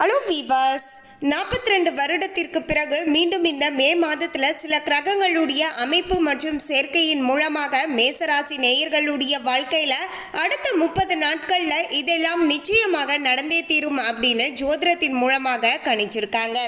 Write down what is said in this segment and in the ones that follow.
Hello viewers நாற்பத்தி ரெண்டு வருடத்திற்கு பிறகு மீண்டும் இந்த மே மாதத்தில் சில கிரகங்களுடைய அமைப்பு மற்றும் சேர்க்கையின் மூலமாக மேசராசி நேயர்களுடைய வாழ்க்கையில் அடுத்த முப்பது நாட்களில் இதெல்லாம் நிச்சயமாக நடந்தே தீரும் அப்படின்னு ஜோதிடத்தின் மூலமாக கணிச்சிருக்காங்க.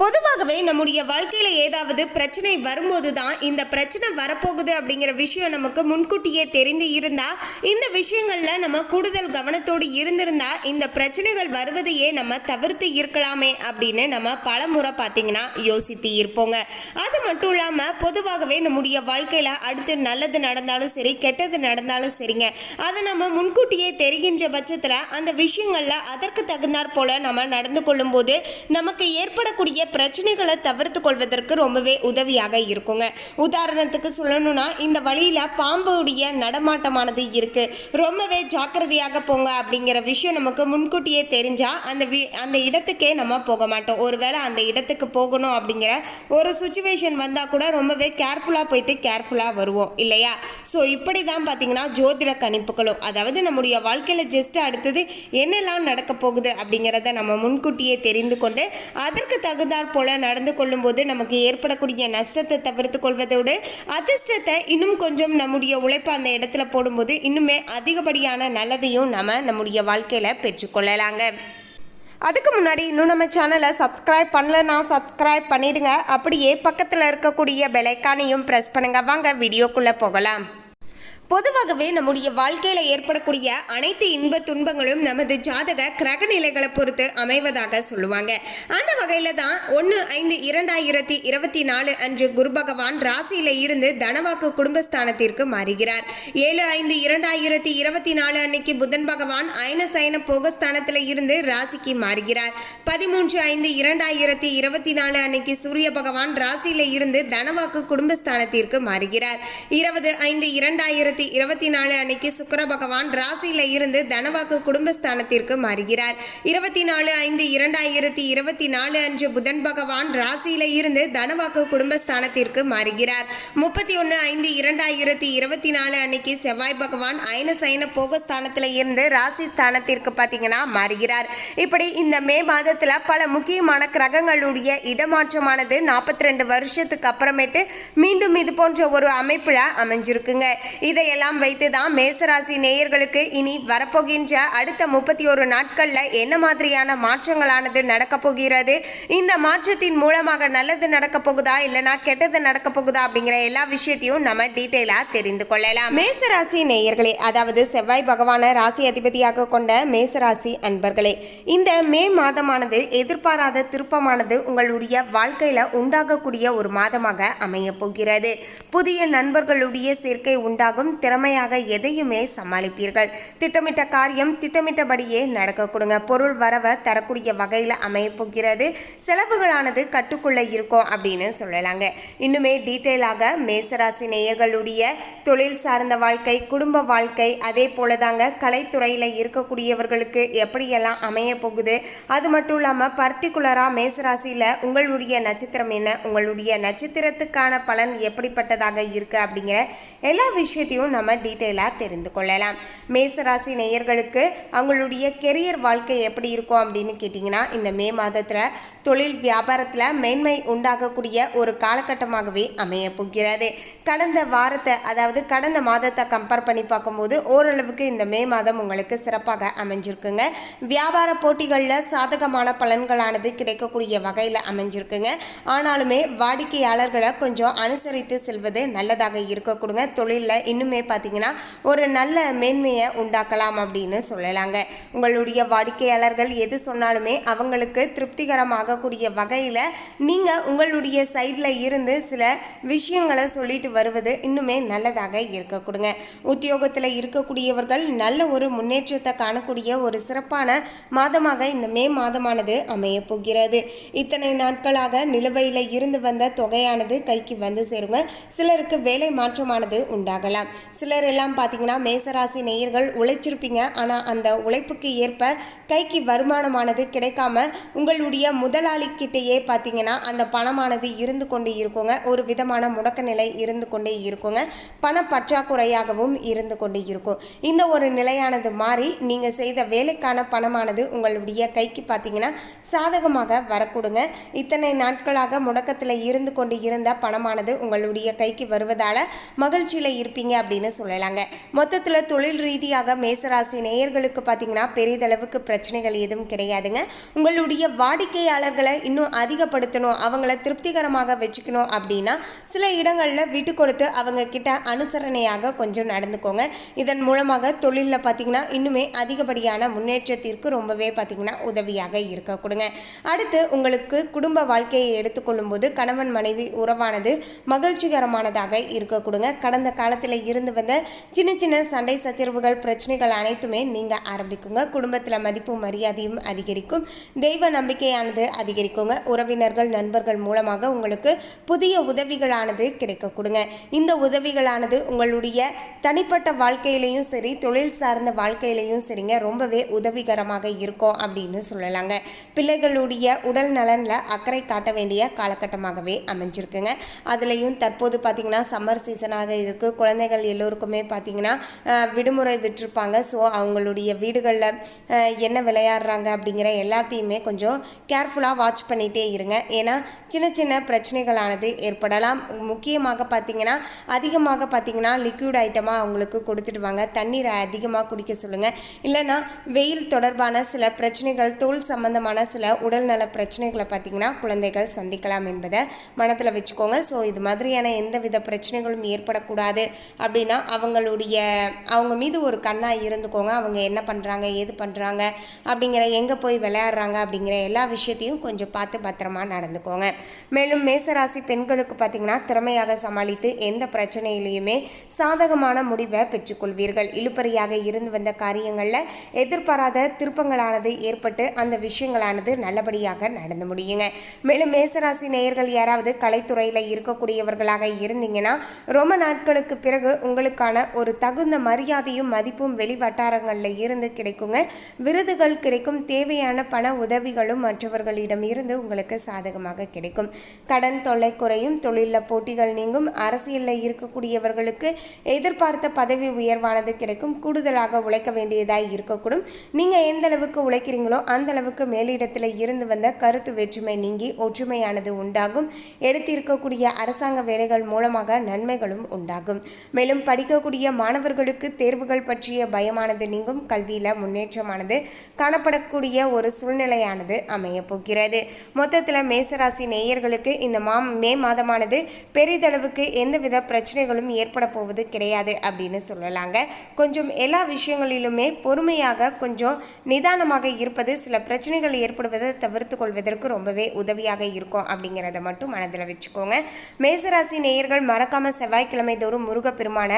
பொதுவாகவே நம்முடைய வாழ்க்கையில் ஏதாவது பிரச்சனை வரும்போது தான் இந்த பிரச்சனை வரப்போகுது அப்படிங்கிற விஷயம் நமக்கு முன்கூட்டியே தெரிந்து இருந்தால் இந்த விஷயங்களில் நம்ம கூடுதல் கவனத்தோடு இருந்திருந்தால் இந்த பிரச்சனைகள் வருவதையே நம்ம தவிர்த்து இருக்கலாமே அப்படின்னு நம்ம பல முறை பார்த்தீங்கன்னா யோசித்து இருப்போங்க. அது மட்டும் இல்லாமல் பொதுவாகவே நம்முடைய வாழ்க்கையில் அடுத்து நல்லது நடந்தாலும் சரி கெட்டது நடந்தாலும் சரிங்க. அதை நம்ம முன்கூட்டியே தெரிகின்ற பட்சத்தில் அந்த விஷயங்களில் அதற்கு தகுந்தாற் போல் நம்ம நடந்து கொள்ளும்போது நமக்கு ஏற்படக்கூடிய பிரச்சனைகளை தவிர்த்து கொள்வதற்கு ரொம்பவே உதவியாக இருக்குங்க. உதாரணத்துக்கு சொல்லணும்னா இந்த வழியில் பாம்புடைய நடமாட்டமானது இருக்குது ரொம்பவே ஜாக்கிரதையாக போங்க அப்படிங்கிற விஷயம் நமக்கு முன்கூட்டியே தெரிஞ்சால் அந்த வி அந்த இடத்துக்கே நம்ம போக மாட்டோம். ஒருவேளை அந்த இடத்துக்கு போகணும் அப்படிங்கிற ஒரு சுச்சுவேஷன் வந்தால் கூட ரொம்பவே கேர்ஃபுல்லாக போயிட்டு கேர்ஃபுல்லாக வருவோம் இல்லையா? ஸோ இப்படி தான் பார்த்தீங்கன்னா ஜோதிட கணிப்புகளும் அதாவது நம்முடைய வாழ்க்கையில் ஜஸ்ட் அடுத்தது என்னெல்லாம் நடக்க போகுது அப்படிங்கிறத நம்ம முன்கூட்டியே தெரிந்து கொண்டு அதற்கு தகுந்த தகுந்தாற் போல நடந்து கொள்ளும்போது நமக்கு ஏற்படக்கூடிய நஷ்டத்தை தவிர்த்து கொள்வதோடு அதிர்ஷ்டத்தை இன்னும் கொஞ்சம் நம்முடைய உழைப்பு அந்த இடத்துல போடும்போது இன்னுமே அதிகப்படியான நல்லதையும் நம்ம நம்முடைய வாழ்க்கையில் பெற்றுக்கொள்ளலாங்க அதுக்கு முன்னாடி இன்னும் நம்ம சேனலை சப்ஸ்கிரைப் பண்ணலன்னா சப்ஸ்கிரைப் பண்ணிடுங்க. அப்படியே பக்கத்தில் இருக்கக்கூடிய பெலைக்கானையும் ப்ரெஸ் பண்ணுங்க. வாங்க வீடியோக்குள்ளே போகலாம். பொதுவாகவே நம்முடைய வாழ்க்கையில் ஏற்படக்கூடிய அனைத்து இன்ப துன்பங்களும் நமது ஜாதக கிரக நிலைகளை பொறுத்து அமைவதாக சொல்லுவாங்க. அந்த வகையில் தான் ஒன்று ஐந்து இரண்டாயிரத்தி இருபத்தி நாலு அன்று குரு பகவான் ராசியில் இருந்து தனவாக்கு குடும்பஸ்தானத்திற்கு மாறுகிறார். ஏழு ஐந்து இரண்டாயிரத்தி இருபத்தி நாலு அன்னைக்கு புதன் பகவான் ஐன சைன போகஸ்தானத்தில் இருந்து ராசிக்கு மாறுகிறார். பதிமூன்று ஐந்து இரண்டாயிரத்தி இருபத்தி நாலு அன்னைக்கு சூரிய பகவான் ராசியில் இருந்து தனவாக்கு குடும்பஸ்தானத்திற்கு மாறுகிறார். இருபது ஐந்து இரண்டாயிரத்தி இருபத்தி நாலு அன்னைக்கு சுக்கர பகவான் ராசியில இருந்து தனவாக்கு குடும்பஸ்தானத்திற்கு மாறுகிறார். இருபத்தி நாலு ஐந்து இரண்டாயிரத்தி இருபத்தி நாலு அன்று புதன் பகவான் ராசியில இருந்து தனவாக்கு குடும்பஸ்தானத்திற்கு மாறுகிறார். முப்பத்தி ஒன்று ஐந்து இரண்டாயிரத்தி இருபத்தி நாலு அன்னைக்கு செவ்வாய் பகவான் அயன சைன போகஸ்தானத்துல இருந்து ராசி ஸ்தானத்திற்கு பார்த்தீங்கன்னா மாறுகிறார். இப்படி இந்த மே மாதத்துல பல முக்கியமான கிரகங்களுடைய இடமாற்றமானது நாற்பத்தி ரெண்டு வருஷத்துக்கு அப்புறமேட்டு மீண்டும் இது போன்ற ஒரு அமைப்புல அமைஞ்சிருக்குங்க. இதை இதையெல்லாம் வைத்து தான் மேசராசி நேயர்களுக்கு இனி வரப்போகின்ற அடுத்த முப்பத்தி ஒரு நாட்களில் என்ன மாதிரியான மாற்றங்களானது நடக்கப் போகிறது? இந்த மாற்றத்தின் மூலமாக நல்லது நடக்கப் போகுதா? இல்லைனா கெட்டது நடக்கப் போகுதா? அப்படிங்கிற எல்லா விஷயத்தையும் நம்ம டீட்டெயிலாக தெரிந்து கொள்ளலாம். மேசராசி நேயர்களே அதாவது செவ்வாய் பகவான ராசி அதிபதியாக கொண்ட மேசராசி அன்பர்களே இந்த மே மாதமானது எதிர்பாராத திருப்பமானது உங்களுடைய வாழ்க்கையில உண்டாகக்கூடிய ஒரு மாதமாக அமைய போகிறது. புதிய நண்பர்களுடைய சேர்க்கை உண்டாகும். திறமையாக எதையுமே சமாளிப்பீர்கள். திட்டமிட்ட காரியம் திட்டமிட்டபடியே நடக்க கொடுங்க. பொருள் வரவை தரக்கூடிய வகையில் அமையப்போகிறது செலவுகளானது கட்டுக்குள்ள இருக்கும் அப்படின்னு சொல்லலாங்க. இன்னுமே டீட்டெயிலாக மேசராசி நேயர்களுடைய தொழில் சார்ந்த வாழ்க்கை குடும்ப வாழ்க்கை அதே போல தாங்க கலைத்துறையில் இருக்கக்கூடியவர்களுக்கு எப்படியெல்லாம் அமைய போகுது. அது மட்டும் இல்லாமல் பர்டிகுலராக மேசராசியில் உங்களுடைய நட்சத்திரம் என்ன? உங்களுடைய நட்சத்திரத்துக்கான பலன் எப்படிப்பட்டதாக இருக்குது அப்படிங்கிற எல்லா விஷயத்தையும் நம்ம டீட்டெயிலாக தெரிந்து கொள்ளலாம். மேசராசி நேயர்களுக்கு அவங்களுடைய கெரியர் வாழ்க்கை எப்படி இருக்கும் அப்படின்னு கேட்டிங்கன்னா இந்த மே மாதத்தில் தொழில் வியாபாரத்தில் மேன்மை உண்டாகக்கூடிய ஒரு காலகட்டமாகவே அமைய போகிறது. கடந்த வாரத்தை அதாவது கடந்த மாதத்தை கம்பேர் பண்ணி பார்க்கும்போது ஓரளவுக்கு இந்த மே மாதம் உங்களுக்கு சிறப்பாக அமைஞ்சிருக்குங்க. வியாபார போட்டிகளில் சாதகமான பலன்களானது கிடைக்கக்கூடிய வகையில் அமைஞ்சிருக்குங்க. ஆனாலுமே வாடிக்கையாளர்களை கொஞ்சம் அனுசரித்து செல்வது நல்லதாக இருக்கக்கூடுங்க. தொழிலில் இன்னுமே பார்த்தீங்கன்னா ஒரு நல்ல மேன்மையை உண்டாக்கலாம் அப்படின்னு சொல்லலாங்க. உங்களுடைய வாடிக்கையாளர்கள் எது சொன்னாலுமே அவங்களுக்கு திருப்திகரமாக ஆகக்கூடிய வகையில் நீங்கள் உங்களுடைய சைடில் இருந்து சில விஷயங்களை சொல்லிட்டு வருவது இன்னுமே நல்லதாக இருக்க கொடுங்க. உத்தியோகத்தில் இருக்கக்கூடியவர்கள் நல்ல ஒரு முன்னேற்றத்தை காணக்கூடிய ஒரு சிறப்பான மாதமாக இந்த மே மாதமானது அமைய போகிறது. இத்தனை நாட்களாக நிலுவையில் இருந்து வந்த தொகையானது கைக்கு வந்து சேருங்க. சிலருக்கு வேலை மாற்றமானது உண்டாகலாம். சிலர் எல்லாம் பார்த்தீங்கன்னா மேசராசி நேயர்கள் உழைச்சிருப்பீங்க. ஆனால் அந்த உழைப்புக்கு ஏற்ப கைக்கு வருமானமானது கிடைக்காம உங்களுடைய முதல் முதலாளிக்கிட்டேயே பார்த்தீங்கன்னா அந்த பணமானது இருந்து கொண்டு இருக்குங்க. ஒரு விதமான முடக்க நிலை இருந்து கொண்டே இருக்குங்க. பண பற்றாக்குறையாகவும் இருந்து கொண்டு இருக்கும். இந்த ஒரு நிலையானது மாறி நீங்கள் செய்த வேலைக்கான பணமானது உங்களுடைய கைக்கு பார்த்தீங்கன்னா சாதகமாக வரக்கூடுங்க. இத்தனை நாட்களாக முடக்கத்தில் இருந்து கொண்டு இருந்த பணமானது உங்களுடைய கைக்கு வருவதால் மகிழ்ச்சியில் இருப்பீங்க அப்படின்னு சொல்லலாங்க. மொத்தத்தில் தொழில் ரீதியாக மேசராசி நேயர்களுக்கு பார்த்தீங்கன்னா பெரிதளவுக்கு பிரச்சனைகள் எதுவும் கிடையாதுங்க. உங்களுடைய வாடிக்கையாளர் வாடிக்கையாளர்களை இன்னும் அதிகப்படுத்தணும் அவங்கள திருப்திகரமாக வச்சுக்கணும் அப்படின்னா சில இடங்களில் விட்டு கொடுத்து அவங்க கிட்ட அனுசரணையாக கொஞ்சம் நடந்துக்கோங்க. இதன் மூலமாக தொழிலில் பார்த்தீங்கன்னா இன்னுமே அதிகப்படியான முன்னேற்றத்திற்கு ரொம்பவே பார்த்தீங்கன்னா உதவியாக இருக்க கொடுங்க. அடுத்து உங்களுக்கு குடும்ப வாழ்க்கையை எடுத்துக்கொள்ளும் போது கணவன் மனைவி உறவானது மகிழ்ச்சிகரமானதாக இருக்க கொடுங்க. கடந்த காலத்தில் இருந்து வந்த சின்ன சின்ன சண்டை சச்சரவுகள் பிரச்சனைகள் அனைத்துமே நீங்கள் ஆரம்பிக்குங்க. குடும்பத்தில் மதிப்பு மரியாதையும் அதிகரிக்கும். தெய்வ நம்பிக்கையானது அதிகரிக்குங்க. உறவினர்கள் நண்பர்கள் மூலமாக உங்களுக்கு புதிய உதவிகளானது கிடைக்க கொடுங்க. இந்த உதவிகளானது உங்களுடைய தனிப்பட்ட வாழ்க்கையிலையும் சரி தொழில் சார்ந்த வாழ்க்கையிலையும் சரிங்க. ரொம்பவே உதவிகரமாக இருக்கும் அப்படின்னு சொல்லலாங்க. பிள்ளைகளுடைய உடல் நலனில் அக்கறை காட்ட வேண்டிய காலகட்டமாகவே அமைஞ்சிருக்குங்க. அதுலேயும் தற்போது பார்த்திங்கன்னா சம்மர் சீசனாக இருக்குது குழந்தைகள் எல்லோருக்குமே பார்த்திங்கன்னா விடுமுறை விட்டுருப்பாங்க. ஸோ அவங்களுடைய வீடுகளில் என்ன விளையாடுறாங்க அப்படிங்கிற எல்லாத்தையுமே கொஞ்சம் கேர்ஃபுல்லாக வாட்ச் பண்ணிகிட்டே இருங்க. ஏன்னா சின்ன சின்ன பிரச்சனைகளானது ஏற்படலாம். முக்கியமாக பார்த்தீங்கன்னா அதிகமாக பார்த்தீங்கன்னா லிக்விட் ஐட்டமாக அவங்களுக்கு கொடுத்துட்டு வாங்க தண்ணீரை அதிகமாக குடிக்க சொல்லுங்கள் இல்லைன்னா வெயில் தொடர்பான சில பிரச்சனைகள் தோல் சம்பந்தமான சில உடல்நல பிரச்சனைகளை பார்த்தீங்கன்னா குழந்தைகள் சந்திக்கலாம் என்பதை மனத்தில் வச்சுக்கோங்க. ஸோ இது மாதிரியான எந்தவித பிரச்சனைகளும் ஏற்படக்கூடாது. அப்படின்னா அவங்களுடைய அவங்க மீது ஒரு கண்ணாக இருந்துக்கோங்க. அவங்க என்ன பண்ணுறாங்க ஏது பண்ணுறாங்க அப்படிங்கிற எங்கே போய் விளையாடுறாங்க அப்படிங்கிற எல்லா விஷயத்தையும் கொஞ்சம் பார்த்து பத்திரமா நடந்துக்கோங்க. மேலும் மேசராசி பெண்களுக்கு பார்த்தீங்கன்னா திறமையாக சமாளித்து எந்த பிரச்சனையிலையுமே சாதகமான முடிவை பெற்றுக்கொள்வீர்கள். இழுப்பறியாக இருந்து வந்த காரியங்களில் எதிர்பாராத திருப்பங்களானது ஏற்பட்டு அந்த விஷயங்களானது நல்லபடியாக நடந்து முடியுங்க. மேலும் மேசராசி நேயர்கள் யாராவது கலைத்துறையில் இருக்கக்கூடியவர்களாக இருந்தீங்கன்னா ரொம்ப நாட்களுக்கு பிறகு உங்களுக்கான ஒரு தகுந்த மரியாதையும் மதிப்பும் வெளி வட்டாரங்களில் இருந்து கிடைக்குங்க. விருதுகள் கிடைக்கும். தேவையான பண உதவிகளும் மற்றவர்களிடம் இருந்து உங்களுக்கு சாதகமாக கிடைக்கும். கடன் தொல்லை குறையும் தொழிலில் போட்டிகள் நீங்கும் அரசியலில் இருக்கக்கூடியவர்களுக்கு எதிர்பார்த்த பதவி உயர்வானது கிடைக்கும். கூடுதலாக உழைக்க வேண்டியதாக இருக்கக்கூடும். நீங்கள் எந்த அளவுக்கு உழைக்கிறீங்களோ அந்த அளவுக்கு மேலிடத்தில் இருந்து வந்த கருத்து வேற்றுமை நீங்கி ஒற்றுமையானது உண்டாகும். எடுத்திருக்கக்கூடிய அரசாங்க வேலைகள் மூலமாக நன்மைகளும் உண்டாகும். மேலும் படிக்கக்கூடிய மாணவர்களுக்கு தேர்வுகள் பற்றிய பயமானது நீங்கும். கல்வியில் முன்னேற்றமானது காணப்படக்கூடிய ஒரு சூழ்நிலையானது அமையப்போகிறது. போகிறது மொத்தத்தில் மேசராசி நேயர்களுக்கு இந்த மா மே மாதமானது பெரிதளவுக்கு எந்தவித பிரச்சனைகளும் ஏற்பட போவது கிடையாது அப்படின்னு சொல்லலாங்க. கொஞ்சம் எல்லா விஷயங்களிலுமே பொறுமையாக கொஞ்சம் நிதானமாக இருப்பது சில பிரச்சனைகள் ஏற்படுவதை தவிர்த்து கொள்வதற்கு ரொம்பவே உதவியாக இருக்கும் அப்படிங்கிறத மட்டும் மனதில் வச்சுக்கோங்க. மேசராசி நேயர்கள் மறக்காமல் செவ்வாய்க்கிழமை தோறும் முருகப்பெருமான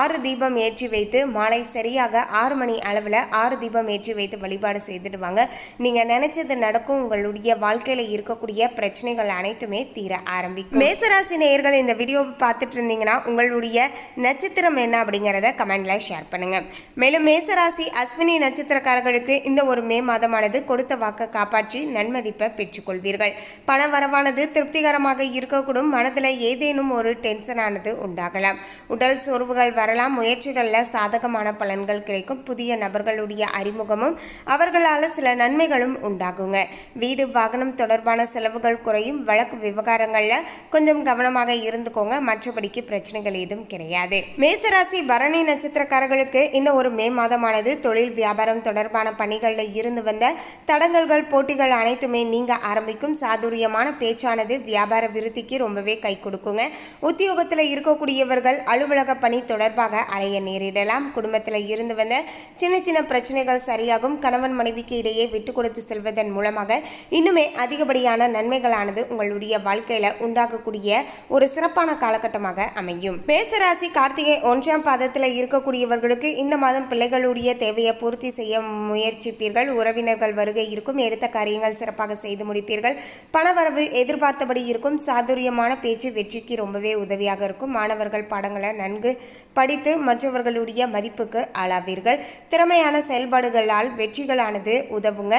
ஆறு தீபம் ஏற்றி வைத்து மாலை சரியாக ஆறு மணி அளவில் ஆறு தீபம் ஏற்றி வைத்து வழிபாடு செய்துடுவாங்க நீங்கள் நினைச்சது நடக்கும் உங்களுடைய வாழ்க்கையில் இருக்கக்கூடிய பிரச்சனைகள் அனைத்துமே தீர ஆரம்பிக்கும். மேசராசி நேயர்கள் இந்த வீடியோவை பார்த்துட்டு இருந்தீங்கன்னா உங்களுடைய நட்சத்திரம் என்ன அப்படிங்கிறத கமெண்ட்ல ஷேர் பண்ணுங்க. மேலும் மேசராசி அஸ்வினி நட்சத்திரக்காரர்களுக்கு இந்த ஒரு மே மாதமானது கொடுத்த வாக்கை காப்பாற்றி நன்மதிப்பை பெற்றுக்கொள்வீர்கள். பண வரவானது திருப்திகரமாக இருக்கக்கூடும். மனதில் ஏதேனும் ஒரு டென்ஷனானது உண்டாகலாம். உடல் சோர்வுகள் வரலாம். முயற்சிகளில் சாதகமான பலன்கள் கிடைக்கும். புதிய நபர்களுடைய அறிமுகமும் அவர்களால் சில நன்மைகளும் உண்டாகுங்க. வீடு வாகனம் தொடர்பான செலவுகள் குறையும். வழக்கு விவகாரங்களில் கொஞ்சம் கவனமாக இருந்துக்கோங்க. மற்றபடிக்கு பிரச்சனைகள் எதுவும் கிடையாது. மேசராசி பரணி நட்சத்திரக்காரர்களுக்கு இன்னும் ஒரு மே மாதமானது தொழில் வியாபாரம் தொடர்பான பணிகளில் இருந்து வந்த தடங்கல்கள் போட்டிகள் அனைத்துமே நீங்க ஆரம்பிக்கும். சாதுரியமான பேச்சானது வியாபார விருத்திக்கு ரொம்பவே கை கொடுக்குங்க. உத்தியோகத்தில் இருக்கக்கூடியவர்கள் அலுவலக பணி தொடர்பாக அலைய நேரிடலாம். குடும்பத்தில் இருந்து வந்த சின்ன சின்ன பிரச்சனைகள் சரியாகும். கணவன் மனைவிக்கு இடையே விட்டு கொடுத்து செல்வதன் மூலமாக இன்னுமே அதிகப்படியான நன்மைகளானது உங்களுடைய வாழ்க்கையில உண்டாகக்கூடிய ஒரு சிறப்பான காலகட்டமாக அமையும். மேசராசி கார்த்திகை ஒன்றாம் பாதத்தில் இருக்கக்கூடியவர்களுக்கு இந்த மாதம் பிள்ளைகளுடைய தேவையை பூர்த்தி செய்ய முயற்சிப்பீர்கள். உறவினர்கள் வருகை இருக்கும். எடுத்த காரியங்கள் சிறப்பாக செய்து முடிப்பீர்கள். பணவரவு எதிர்பார்த்தபடி இருக்கும். சாதுரியமான பேச்சு வெற்றிக்கு ரொம்பவே உதவியாக இருக்கும். மாணவர்கள் பாடங்களை நன்கு படித்து மற்றவர்களுடைய மதிப்புக்கு ஆளாவீர்கள். திறமையான செயல்பாடுகளால் வெற்றிகளானது உதவுங்க.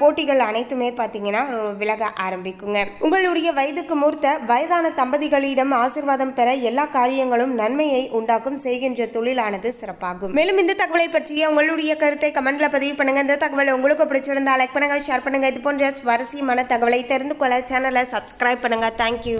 போட்டிகள் அனைத்துமே பார்த்தீங்கன்னா விலக ஆரம்பிக்குங்க. உங்களுடைய வயதுக்கு மூர்த்த வயதான தம்பதிகளிடம் ஆசிர்வாதம் பெற எல்லா காரியங்களும் நன்மையை உண்டாக்கும் செய்கின்ற தொழிலானது சிறப்பாகும். மேலும் இந்த தகவலை பற்றிய உங்களுடைய கருத்தை கமெண்ட்ல பதிவு பண்ணுங்க. இந்த தகவலை உங்களுக்கு பிடிச்சிருந்தா லைக் பண்ணுங்க ஷேர் பண்ணுங்க. இது போன்ற சுவாரஸ்யமான தகவலை தெரிந்து கொள்ள சேனலை சப்ஸ்கிரைப் பண்ணுங்க. தேங்க்யூ